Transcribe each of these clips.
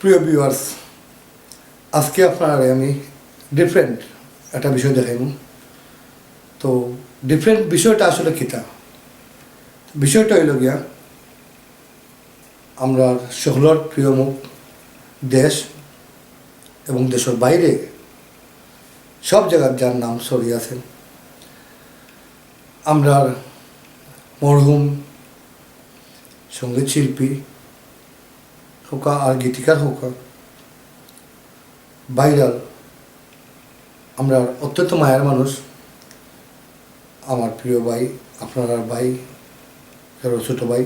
প্রিয় ভিউয়ার্স আজকে আপনার আমি ডিফারেন্ট একটা বিষয় দেখাইব। তো ডিফারেন্ট বিষয়টা আসলে কিতা বিষয়টা হইল গিয়া, আমরা সকলের প্রিয় মুখ, দেশ এবং দেশের বাইরে সব জায়গার যার নাম ছড়িয়ে আছে। আমরা মরহুম সংগীত শিল্পী হোকা, আর গীতিকার হোকা ভাইরাল আমরা অত্যন্ত মায়ের মানুষ। আমার প্রিয় ভাই, আপনার ভাই ছোটো ভাই,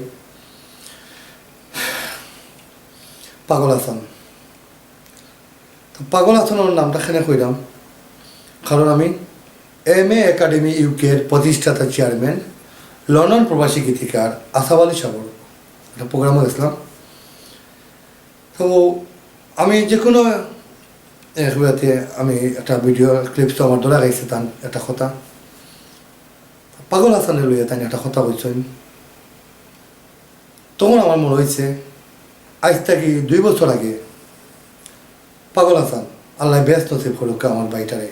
পাগল হাসান। তো পাগল হাসানের নামটা খানে কইলাম কারণ আমি এম এ একাডেমি ইউকের প্রতিষ্ঠাতা চেয়ারম্যান, লন্ডন প্রবাসী গীতিকার আসাব আলী সাগর। একটা প্রোগ্রামে গেছিলাম তো আমি যে কোনো একবারে আমি একটা ভিডিও ক্লিপস আমার ধরা গাইছে তান একটা কথা। পাগল হাসানে লইয়া তাই একটা কথা বলছেন। তখন আমার মনে হয়েছে আজ থেকে দুই বছর আগে পাগল হাসান আল্লাহ ব্যস্ত নসিব করুক আমার বাড়িটারে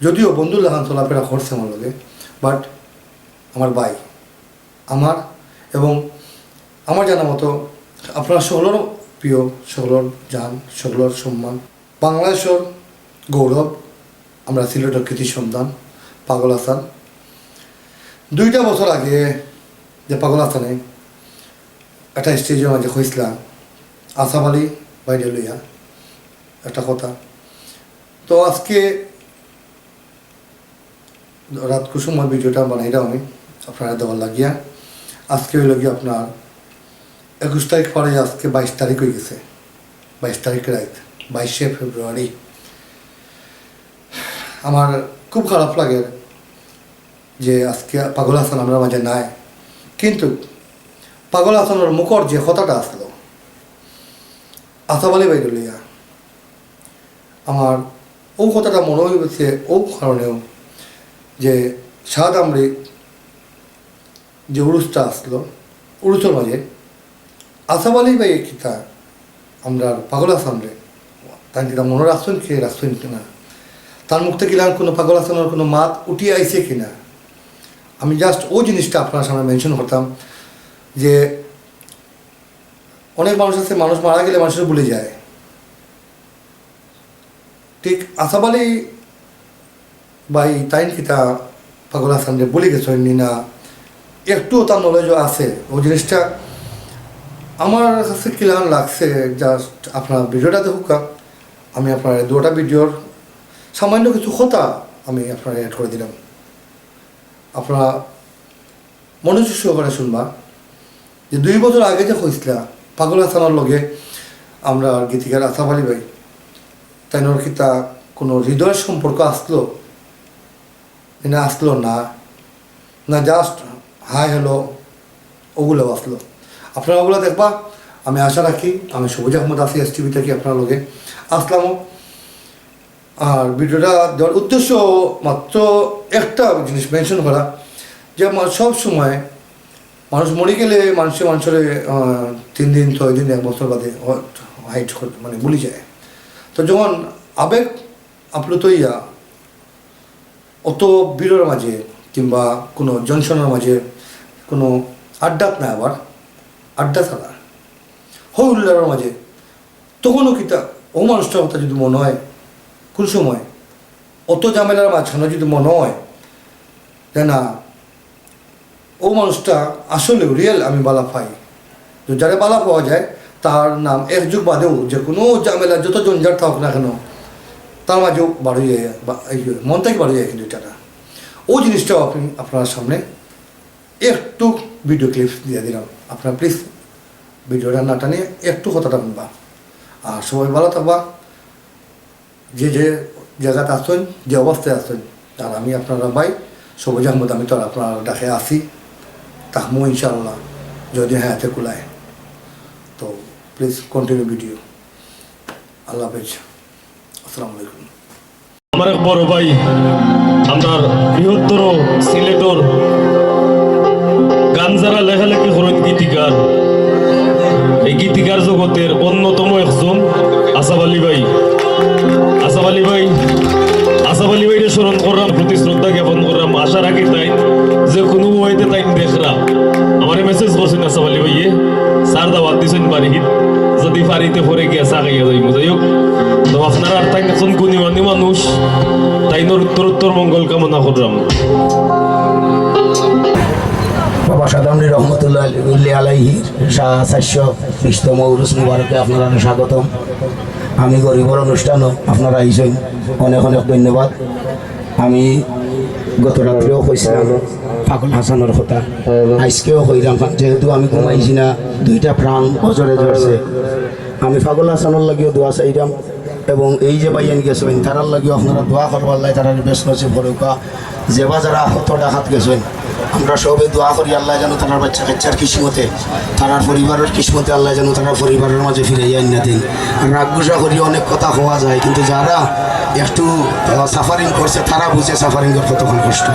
যদিও বন্ধু লাগান চলাফেরা করছে আমার লগে বাট আমার ভাই, আমার এবং আমার জানা মতো আপনার সকলের প্রিয় সকলের যান সকলের সম্মান। বাংলাদেশের গৌরব, আমরা সিলেটের কৃতি সন্তান, পাগল হাসান। দুইটা বছর আগে যে পাগল হাসানে একটা স্টেজের মাঝে হয়েছিলাম আলী বাইরে লইয়া। একটা কথা। তো আজকে রাত কুসুমার ভিডিওটা বানাইলাম আমি, আপনারা দেওয়ার লাগিয়া। আজকে হইল গিয়ে আপনার একুশ তারিখ পরে আজকে বাইশ তারিখ হয়ে গেছে। বাইশ তারিখ রাত, বাইশে ফেব্রুয়ারি। আমার খুব খারাপ লাগে যে আজকে পাগল হাসান আমরা মাঝে নাই। কিন্তু পাগল হাসানের মুখর যে কথাটা আসলো আসাবালি বাইরে লইয়া, আমার ও কথাটা মনে হয়েছে ও কারণেও যে সাদ আমরিক যে উরুসটা আসলো উরুসের মাঝে আসাম আলী ভাই কিতা আমরা পাগল আসাম রে। তার কিনা মনে রাখছেন কে? রাখছেন কিনা তার মুখ থেকে কিনা কোনো পাগল আসামের কোনো মাত উঠিয়ে আইছে কিনা আমি জাস্ট ওই জিনিসটা আপনার সামনে মেনশন করতাম যে অনেক মানুষ আছে, মানুষ মারা গেলে মানুষের ভুলে যায়। ঠিক আসাম আলী ভাই তাই কিতা পাগল হাসান বলে গেছেন নি না? একটুও তার নলেজও আছে। ও জিনিসটা আমার কাছে কিলান লাগছে জাস্ট আপনার ভিডিওটা দেখুক আমি আপনার দুটা ভিডিওর সামান্য কিছু কথা আমি আপনার অ্যাড করে দিলাম। আপনারা মনোযোগ সহকারে শুনবা। যে দুই বছর আগে যে হয়েছিল, পাগল হাসানের লগে আমরা গীতিকার আসাফ আলী ভাই, তাই নর কিতা কোনো হৃদয়ের সম্পর্ক আসলো? না আসলো না না জাস্ট হাই হ্যালো ওগুলো আসলো। আপনারা ওগুলো দেখবা। আমি আশা রাখি, আমি সবুজ আহমদ আসি এস টিভি থেকে আপনার লগে। আসলামও আর ভিডিওটা দেওয়ার উদ্দেশ্য মাত্র একটা জিনিস মেনশন করা, যে সব সময় মানুষ মরে গেলে মানুষের মানুষের তিন দিন, ছয় দিন, এক বছর বাদে হাইট মানে ভুলি যায়। তো যখন আবেগ আপ্লুত হইয়া অত ভিড়ের মাঝে কিংবা কোনো জনসনের মাঝে কোনো আড্ডাত না আবার আড্ডা ছাড়া হই উল্লার মাঝে তখনও কিতা ও মানুষটার কথা যদি মনে হয় কোন সময় অত ঝামেলার মাঝখানে যদি মনে হয় যে না ও মানুষটা আসলে রিয়েল আমি বালা পাই। তো যারা বালা পাওয়া যায়, তার নাম এক যুগ বাদেও যে কোনো ঝামেলা যত জঞ্জাট থাকুক না কেন, তার মাঝেও বাড়ি যায় মন থেকে বাড়ি যায় কিন্তু এটা ওই জিনিসটাও আপনি, আপনার সামনে একটু ভিডিও ক্লিপস দিয়ে দিলাম। আপনার প্লিজ ভিডিওটা না টানিয়ে একটু কথাটা শুনবা আর সবাই ভালো থাকবা। যে যে জায়গাতে আসছেন যে অবস্থায় আসছেন আর আমি আপনারা ভাই, সবুজ আহমদ, আমি তো আপনার ডাকে আসি তাহমু ইনশাআল্লাহ, যদি হ্যাঁ হাতে কুলায়। তো প্লিজ কন্টিনিউ ভিডিও আল্লাহ হাফেজ। আসসালামু আলাইকুম। আমার এক বড় ভাই আমার বৃহত্তর সিলেটর গান যারা লেখালেখি করেন গীতিকার। এই গীতিকার জগতের অন্যতম একজন আসাফ আলী ভাই। আসাফ আলী ভাই আসাফ আলী ভাইরে স্মরণ করলাম, প্রতি শ্রদ্ধা জ্ঞাপন করলাম। আশা রাখি তাই, যে কোনো ওয়েতে তাই দেখরা আমার মেসেজ করছেন আসাফ আলী ভাইয়ে, স্যার, দাওয়াত দিছেন বাড়িত যদি ফারিতে পরে গিয়া চা খাইয়া যাইব যাই হোক তো আপনার তাই এখন গুণীমানী মানুষ তাইনোর উত্তর উত্তর মঙ্গল কামনা করলাম। বাবা সাদামনি রহমতুল্লাহ আলাইহির চারশো বিশতম উরুস মুবারকে আপনারা স্বাগতম। আমি গরিবর অনুষ্ঠানও আপনারা আইসেন অনেক অনেক ধন্যবাদ। আমি গত রাত্রেও কইছিলাম পাগল হাসানোর কথা। আজকেও কইলাম, যেহেতু আমি ঘুমাইছি না, দুইটা প্রাণ বছরে ধরছে আমি পাগল হাসানোর লাগিও দোয়া চাইলাম, এবং এই যে বাইয়ান গেছেন, তারার লাগিও আপনারা দোয়া করবার লাই তারা বেশ নসিব ভরুকা যেবা যারা হত ডাকাত গেছেন আমরা সবে দোয়া করি, আল্লাহ যেন তার বাচ্চা কাচ্চার কিসমতে, তার পরিবারের কিসমতে আল্লাহ যেন তারা পরিবারের মাঝে ফিরে যায় না দিন। রাগ গুসা করি অনেক কথা হওয়া যায়, কিন্তু যারা একটু সাফারিং করছে, তারা বুঝে সাফারিং সাফারিংয়ের তখন কষ্ট।